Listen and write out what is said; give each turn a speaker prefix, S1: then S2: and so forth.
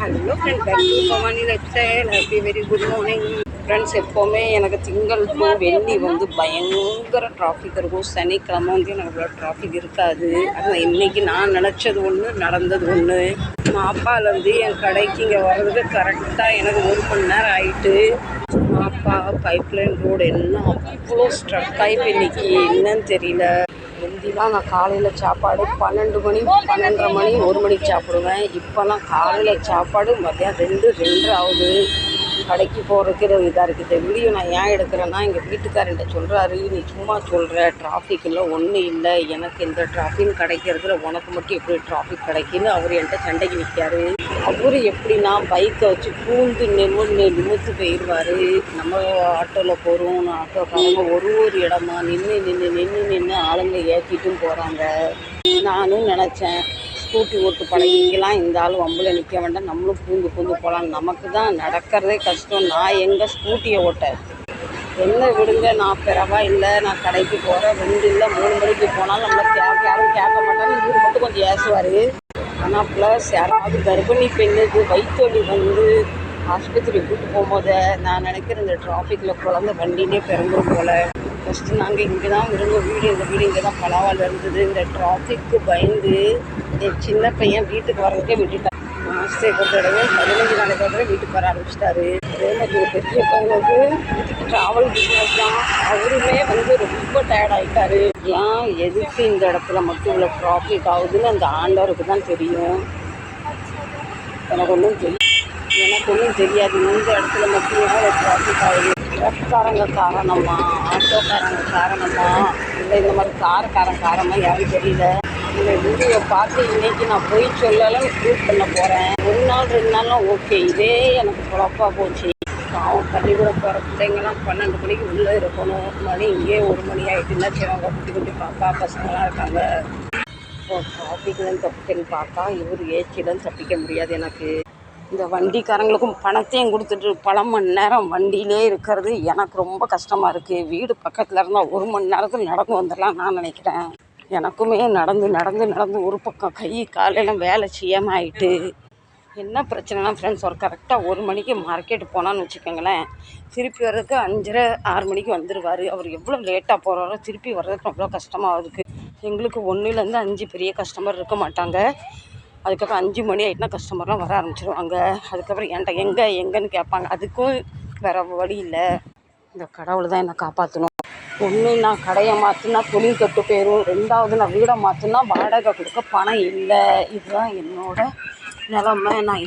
S1: Hello friend back to Bhavani life style happy very good morning friends எப்போவுமே எனக்கு திங்கள் to வெள்ளி வந்து பயங்கர டிராஃபிக் இருக்கும். சனிக்கிழமை வந்து எனக்கு அவ்வளோ டிராஃபிக் இருக்காது. ஆனால் இன்னைக்கு நான் நினச்சது ஒன்று நடந்தது ஒன்று மாப்பாலேருந்து என் கடைக்கு இங்கே வர்றதுக்கு கரெக்டாக எனக்கு ஒரு மணி நேரம் ஆகிட்டு மாப்பா பைப்லைன் ரோடு எல்லாம் அவ்வளோ ஸ்ட்ரக் ஆகி இப்போ இன்னைக்கு என்னன்னு தெரியல. முந்திலாம் நான் காலையில் சாப்பாடு பன்னெண்டு மணி பன்னெண்டரை மணி ஒரு மணிக்கு சாப்பிடுவேன். இப்போலாம் காலையில் சாப்பாடு மதியம் ரெண்டு ரெண்டு ஆகுது. கடைக்கு போகிறதுக்கு இதாக இருக்குது இந்த வீடியோ நான் ஏன் எடுக்கிறேன்னா எங்கள் வீட்டுக்காரன்ட்ட சொல்கிறாரு நீ சும்மா சொல்கிற டிராஃபிக் இல்லை ஒன்றும் இல்லை. எனக்கு இந்த டிராஃபிக் கிடைக்கிறதுல உனக்கு மட்டும் எப்படி டிராஃபிக் கிடைக்குன்னு அவர் என்கிட்ட சண்டைக்கு நிற்காரு அவர் எப்படின்னா பைக்கை வச்சு பூந்து நிமிர்ந்து நிமிர்த்து போயிடுவார் நம்ம ஆட்டோவில் போகிறோம் ஆட்டோக்காரங்க ஒரு ஒரு இடமா நின்று நின்று நின்று நின்று ஆளுங்க ஏற்றிட்டும் போகிறாங்க நானும் நினச்சேன் ஸ்கூட்டி ஓட்டு பழகிக்கலாம் இந்த ஆள் வம்பில் நிற்க வேண்டாம். நம்மளும் பூந்து பூந்து போகலாம். நமக்கு தான் நடக்கிறதே கஷ்டம். நான் எங்கே ஸ்கூட்டியை ஓட்ட என்ன விடுங்க நான் பிறவா இல்லை நான் கடைக்கு போகிறேன் ரெண்டு இல்லை மூணு மணிக்கு போனாலும் நம்மளை கேட்க யாரும் கேட்க மாட்டாங்க. இவர் மட்டும் கொஞ்சம் ஏசுவார். ஆனால் ப்ளஸ் யாராவது கர்ப்பிணி பெண்ணுக்கு வயிற்று வலி வந்து ஆஸ்பத்திரி கூப்பிட்டு போகும்போது நான் நினைக்கிறேன் இந்த டிராஃபிக்கில் குழந்தை வண்டினே பிறந்துரும் போல். ஃபஸ்ட்டு நாங்கள் இங்கே தான் இருந்த வீடு எங்கள் வீடு இங்கே தான் பலாவால் இருந்தது. இந்த டிராஃபிக்கு பயந்து என் சின்ன பையன் வீட்டுக்கு வர்றதுக்கே விட்டுட்டான். மாதத்துக்கு ஒரு பதினஞ்சு நாளைக்கு ஒரு வீட்டுக்கு வர ஆரம்பிச்சிட்டாரு. அதே மாதிரி பெரிய பையனுக்கு ட்ராவல் பிஸ்னஸ் தான். அவருமே வந்து ரொம்ப டயர்ட் ஆகிட்டாரு ஏன் எதுக்கு இந்த இடத்துல மட்டும் இவ்வளோ ட்ராஃபிக் ஆகுதுன்னு அந்த ஆண்டவருக்கு தான் தெரியும். எனக்கு ஒன்றும் தெரியும் எனக்கு ஒன்றும் தெரியாது. இந்த இடத்துல மட்டும் ஏன் டிராஃபிக் ஆகுது. பஸ்காரங்க காரணமா ஆட்டோக்காரங்க காரணமா இல்லை இந்த மாதிரி காரக்காரன் காரணமாக யாரும் தெரியல. இந்த வீடியோ பார்த்து இன்னைக்கு நான் போய் சொல்லலாம் ப்ரூவ் பண்ண போகிறேன் ஒரு நாள் ரெண்டு நாள்லாம் ஓகே இதே எனக்கு குழப்பாக போச்சு. பாவம் பள்ளிக்கூட போகிற பிள்ளைங்கலாம் பன்னெண்டு மணிக்கு உள்ளே இருக்கணும். மணி இங்கே ஒரு மணி ஆகிட்டுன்னா சரி அவங்க குட்டி குட்டி பாப்பா பசங்களாம் இருக்காங்க. இப்போ டிராஃபிக்லேருந்து தப்பிக்கன்னு பார்த்தா இவர் ஏச்சிலேருந்து தப்பிக்க முடியாது எனக்கு. இந்த வண்டிக்காரங்களுக்கும் பணத்தையும் கொடுத்துட்டு பல மணி நேரம் வண்டியிலே இருக்கிறது எனக்கு ரொம்ப கஷ்டமாக இருக்குது வீடு பக்கத்தில் இருந்தால் ஒரு மணி நேரத்தில் நடந்து வந்துடலாம் நான் நினைக்கிறேன். எனக்குமே நடந்து நடந்து நடந்து ஒரு பக்கம் கை காலெல்லாம் வேலை செய்யாமல் ஆயிட்டு. என்ன பிரச்சனைனா ஃப்ரெண்ட்ஸ் ஒரு கரெக்டாக ஒரு மணிக்கு மார்க்கெட் போனான்னு வச்சுக்கோங்களேன். திருப்பி வர்றதுக்கு அஞ்சரை ஆறு மணிக்கு வந்துடுவார் அவர் எவ்வளோ லேட்டாக போகிறாரோ திருப்பி வர்றதுக்கு அவ்வளோ கஷ்டமாக இருக்குது எங்களுக்கு ஒன்றுலேருந்து அஞ்சு பெரிய கஸ்டமர் இருக்க மாட்டாங்க. அதுக்கப்புறம் அஞ்சு மணி ஆகிட்டுனா கஸ்டமர்லாம் வர ஆரம்பிச்சிருவாங்க. அதுக்கப்புறம் என்கிட்ட எங்கே எங்கேன்னு கேட்பாங்க. அதுக்கும் வேறு வழி இல்லை. இந்த கடவுள் தான் என்னை காப்பாற்றணும் ஒன்று நான் கடையை மாற்றினா தொழில் கட்டு போயிடும் ரெண்டாவது நான் வீடை மாற்றினா வாடகை கொடுக்க பணம் இல்லை. இதுதான் என்னோட நிலமை. நான்